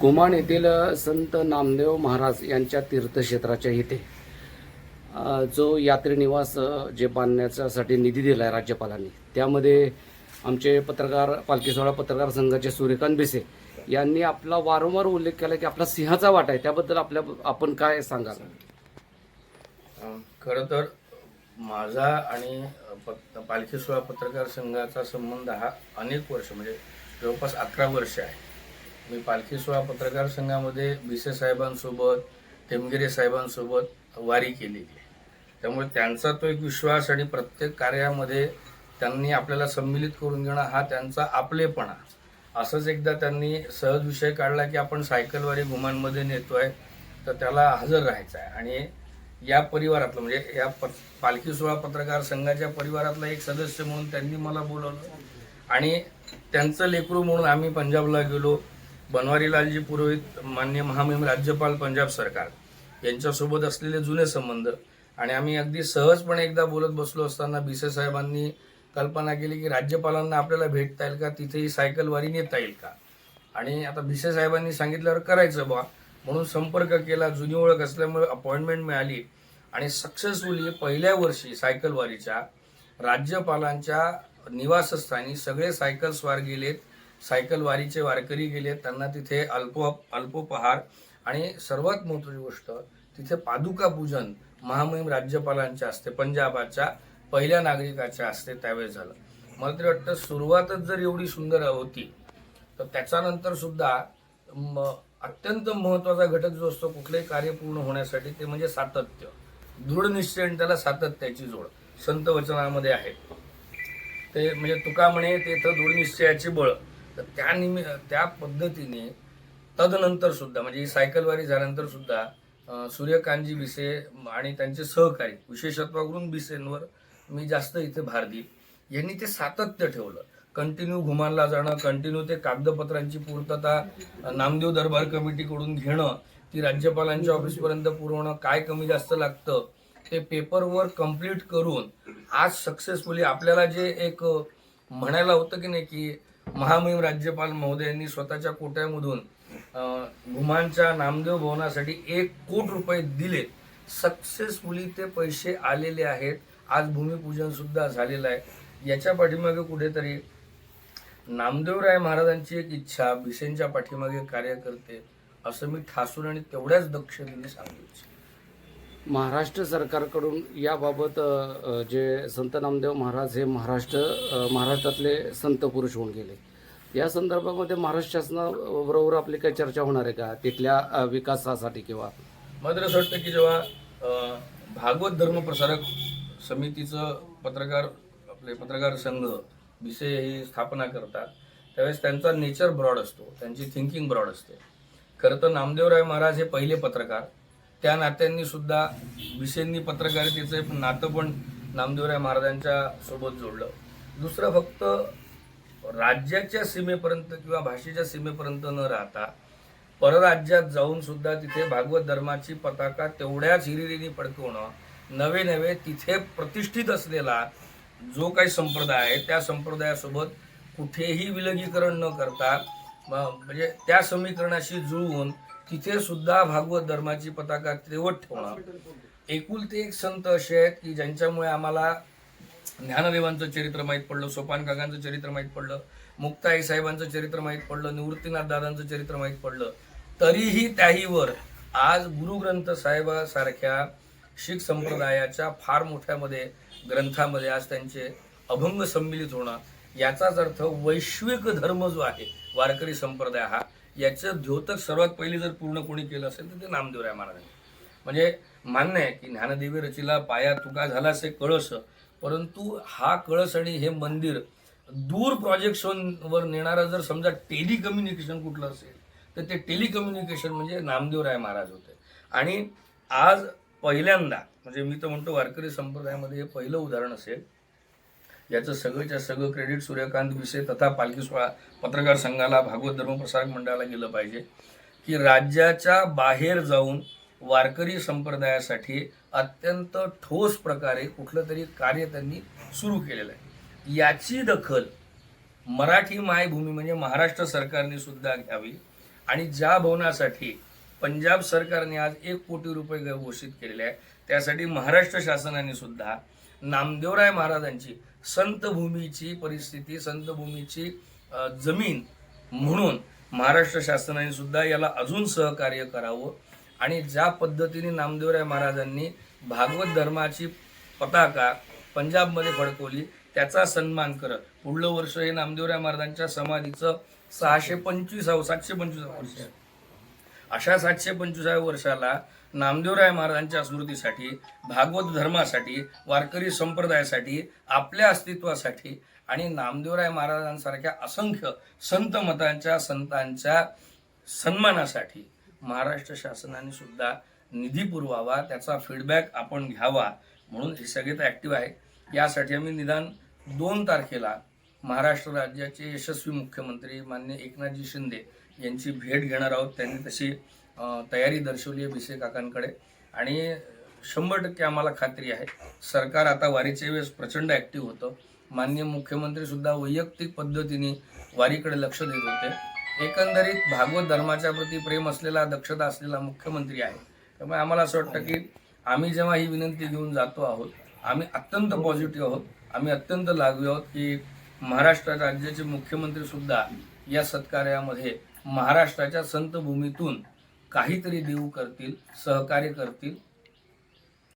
गोमाण येथील संत नामदेव महाराज यांच्या तीर्थक्षेत्राच्या इथे जो यात्रेनिवास जे बांधण्याच्यासाठी निधी दिला आहे राज्यपालांनी त्यामध्ये आमचे पत्रकार पालखी सोहळा पत्रकार संघाचे सूर्यकांत भिसे यांनी आपला वारंवार उल्लेख केला की आपला सिंहाचा वाटा आहे. त्याबद्दल आपल्या आपण काय सांगाल? खरं तर माझा आणि पालखी सोहळा पत्रकार संघाचा संबंध हा अनेक वर्ष म्हणजे जवळपास अकरा वर्ष आहे. मी पालखी सोहळा पत्रकार संघामध्ये बिसे साहेबांसोबत टेमगिरे साहेबांसोबत वारी केलेली आहे. त्यामुळे त्यांचा तो एक विश्वास आणि प्रत्येक कार्यामध्ये त्यांनी आपल्याला संमिलित करून घेणं हा त्यांचा आपलेपणा. असंच एकदा त्यांनी सहज विषय काढला की आपण सायकलवारी घुमांमध्ये नेतो आहे तर त्याला हजर राहायचं आहे आणि या परिवारातलं म्हणजे या प पालखी सोहळा पत्रकार संघाच्या परिवारातला एक सदस्य म्हणून त्यांनी मला बोलवलं. आणि त्यांचं लेकरू म्हणून आम्ही पंजाबला गेलो. बनवारीलालजी पुरोहित मान्य महामहिम राज्यपाल पंजाब सरकार यांच्यासोबत असलेले जुने संबंध आणि आम्ही अगदी सहजपणे एकदा बोलत बसलो असताना बिसे साहेबांनी कल्पना केली की राज्यपालांना आपल्याला भेटता येईल का? तिथेही सायकलवारी नेता येईल का? आणि आता भिसे साहेबांनी सांगितल्यावर करायचं बा. म्हणून संपर्क केला जुनी ओळख असल्यामुळे अपॉइंटमेंट मिळाली आणि सक्सेसफुली पहिल्या वर्षी सायकलवारीच्या राज्यपालांच्या निवासस्थानी सगळे सायकल स्वार गेलेत. सायकल वारीचे वारकरी गेले त्यांना तिथे अल्प अल्पोपहार आणि सर्वात महत्त्वाची गोष्ट तिथे पादुका पूजन महामहिम राज्यपालांच्या हस्ते पंजाबाच्या पहिल्या नागरिकाच्या हस्ते त्यावेळेस झालं. मला तरी वाटतं सुरुवातच जर एवढी सुंदर होती तर त्याच्यानंतर सुद्धा अत्यंत महत्त्वाचा घटक जो असतो कुठलेही कार्य पूर्ण होण्यासाठी ते म्हणजे सातत्य. दृढ निश्चय आणि त्याला सातत्याची जोड संत वचनामध्ये आहे. ते म्हणजे तुका म्हणे तेथं दृढ निश्चयाची बळ. तर त्या निमि त्या पद्धतीने तदनंतर सुद्धा म्हणजे ही सायकलवारी झाल्यानंतर सुद्धा अं, सूर्यकांतजी बिसे आणि त्यांचे सहकारी विशेषत्वाकडून बिसेंवर मी जास्त इथे भार देईन यांनी ते सातत्य ठेवलं. कंटिन्यू घुमानला जाणं कंटिन्यू ते कागदपत्रांची पूर्तता नामदेव दरबार कमिटीकडून घेणं ती राज्यपालांच्या ऑफिसपर्यंत पुरवणं काय कमी जास्त लागतं ते पेपरवर कंप्लीट करून आज सक्सेसफुली आपल्याला जे एक म्हणायला होतं की नाही की महामहिम राज्यपाल महोदयांनी स्वतःच्या कोट्यामधून घुमांच्या घुमानच्या नामदेव भवनासाठी एक कोट रुपये दिले. सक्सेसफुली ते पैसे आलेले आहेत. आज भूमिपूजन सुद्धा झालेलं आहे. याच्या पाठीमागे कुठेतरी नामदेवराय महाराजांची एक इच्छा भिसेंच्या पाठीमागे कार्य करते असं मी ठासून आणि तेवढ्याच दक्षतेने सांगू इच्छितो. महाराष्ट्र सरकारकडून याबाबत जे संत नामदेव महाराज हे महाराष्ट्र महाराष्ट्रातले संत पुरुष होऊन गेले. या संदर्भामध्ये महाराष्ट्र शासनाबरोबर आपली काही चर्चा होणार आहे का? तिथल्या विकासासाठी किंवा? मात्र असं वाटतं की जेव्हा भागवत धर्म प्रसारक समितीचं पत्रकार आपले पत्रकार संघ बिसे ही स्थापना करतात त्यावेळेस त्यांचा नेचर ब्रॉड असतो त्यांची थिंकिंग ब्रॉड असते. खरं तर नामदेवराय महाराज हे पहिले पत्रकार त्या नात्यांनी सुद्धा विषयांनी पत्रकारितेचं नातं पण नामदेवराय महाराजांच्या सोबत जोडलं. दुसरं फक्त राज्याच्या सीमेपर्यंत किंवा भाषेच्या सीमेपर्यंत न राहता परराज्यात जाऊन सुद्धा तिथे भागवत धर्माची पताका तेवढ्याच हिरिरीने फडकवणं नवे नवे तिथे प्रतिष्ठित असलेला जो काही संप्रदाय आहे त्या संप्रदायासोबत कुठेही विलगीकरण न करता म्हणजे त्या समीकरणाशी जुळवून तिथे सुद्धा भागवत धर्माची पताका तेवत ठेवणं एकुलते एक संत असे आहेत की ज्यांच्यामुळे आम्हाला ज्ञानदेवांचं चरित्र माहीत पडलं सोपान काकांचं चरित्र माहीत पडलं मुक्ताई साहेबांचं चरित्र माहीत पडलं निवृत्तीनाथ दादांचं चरित्र माहीत पडलं. तरीही त्याहीवर आज गुरुग्रंथ साहेबासारख्या शीख संप्रदायाच्या फार मोठ्यामध्ये ग्रंथामध्ये आज त्यांचे अभंग संमिलित होणं याचाच अर्थ वैश्विक धर्म जो आहे वारकरी संप्रदाय हा याचं द्योतक सर्वात पहिले जर पूर्ण कोणी केलं असेल तर ते नामदेवराय महाराजांनी. म्हणजे मान्य आहे की ज्ञानदेवी रचिला पाया तुका झालास हे कळस परंतु हा कळस आणि हे मंदिर दूर प्रोजेक्शनवर नेणारा जर समजा टेलिकम्युनिकेशन कुठलं असेल तर ते टेलिकम्युनिकेशन म्हणजे नामदेवराय महाराज होते. आणि आज पहिल्यांदा म्हणजे मी तर म्हणतो वारकरी संप्रदायामध्ये हे पहिलं उदाहरण असेल याचं सगळंच्या सगळं क्रेडिट सूर्यकांत विषय तथा पालखी सोहळा पत्रकार संघाला भागवत धर्मप्रसारक मंडळाला गेलं पाहिजे. की राज्याच्या बाहेर जाऊन वारकरी संप्रदायासाठी अत्यंत ठोस प्रकारे कुठलं तरी कार्य त्यांनी सुरू केलेलं आहे. याची दखल मराठी मायभूमी म्हणजे महाराष्ट्र सरकारने सुद्धा घ्यावी आणि ज्या भवनासाठी पंजाब सरकारने आज एक कोटी रुपये घोषित केलेले आहे त्यासाठी महाराष्ट्र शासनाने सुद्धा नामदेवराय महाराजांची संतभूमीची परिस्थिती संतभूमीची जमीन म्हणून महाराष्ट्र शासनाने सुद्धा याला अजून सहकार्य करावं आणि ज्या पद्धतीने नामदेवराय महाराजांनी भागवत धर्माची पताका पंजाबमध्ये फडकवली त्याचा सन्मान करत पुढलं वर्ष हे नामदेवराय महाराजांच्या समाधीचं सहाशे पंचवीसावं सातशे पंचवीसावं वर्ष आहे. अशा सातशे पंचवीसाव्या वर्षाला नामदेवराय महाराजांच्या स्मृतीसाठी भागवत धर्मासाठी वारकरी संप्रदायासाठी आपल्या अस्तित्वासाठी आणि नामदेवराय महाराजांसारख्या असंख्य संत मतांच्या संतांच्या सन्मानासाठी महाराष्ट्र शासनाने सुद्धा निधी पुरवावा त्याचा फीडबॅक आपण घ्यावा म्हणून हे सगळे तर ॲक्टिव्ह आहे. यासाठी आम्ही निदान दोन तारखेला महाराष्ट्र राज्याचे यशस्वी मुख्यमंत्री मान्य एकनाथजी शिंदे यांची भेट घेणार आहोत. त्यांनी तशी तयारी दर्शवली आहे भिसे काकांकडे. आणि शंभर टक्के आम्हाला खात्री आहे सरकार आता वारीच्या वेळेस प्रचंड ॲक्टिव्ह होतं. मान्य मुख्यमंत्रीसुद्धा वैयक्तिक पद्धतीने वारीकडे लक्ष देत होते. एकंदरीत भागवत धर्माच्या प्रती प्रेम असलेला दक्षता असलेला मुख्यमंत्री आहे. त्यामुळे आम्हाला असं वाटतं की आम्ही जेव्हा ही विनंती घेऊन जातो आहोत आम्ही अत्यंत पॉझिटिव्ह आहोत. आम्ही अत्यंत लागू आहोत की महाराष्ट्र राज्याचे मुख्यमंत्री सुद्धा या सत्कार्यामध्ये महाराष्ट्राच्या संतभूमीतून काहीतरी देऊ करतील सहकार्य करतील.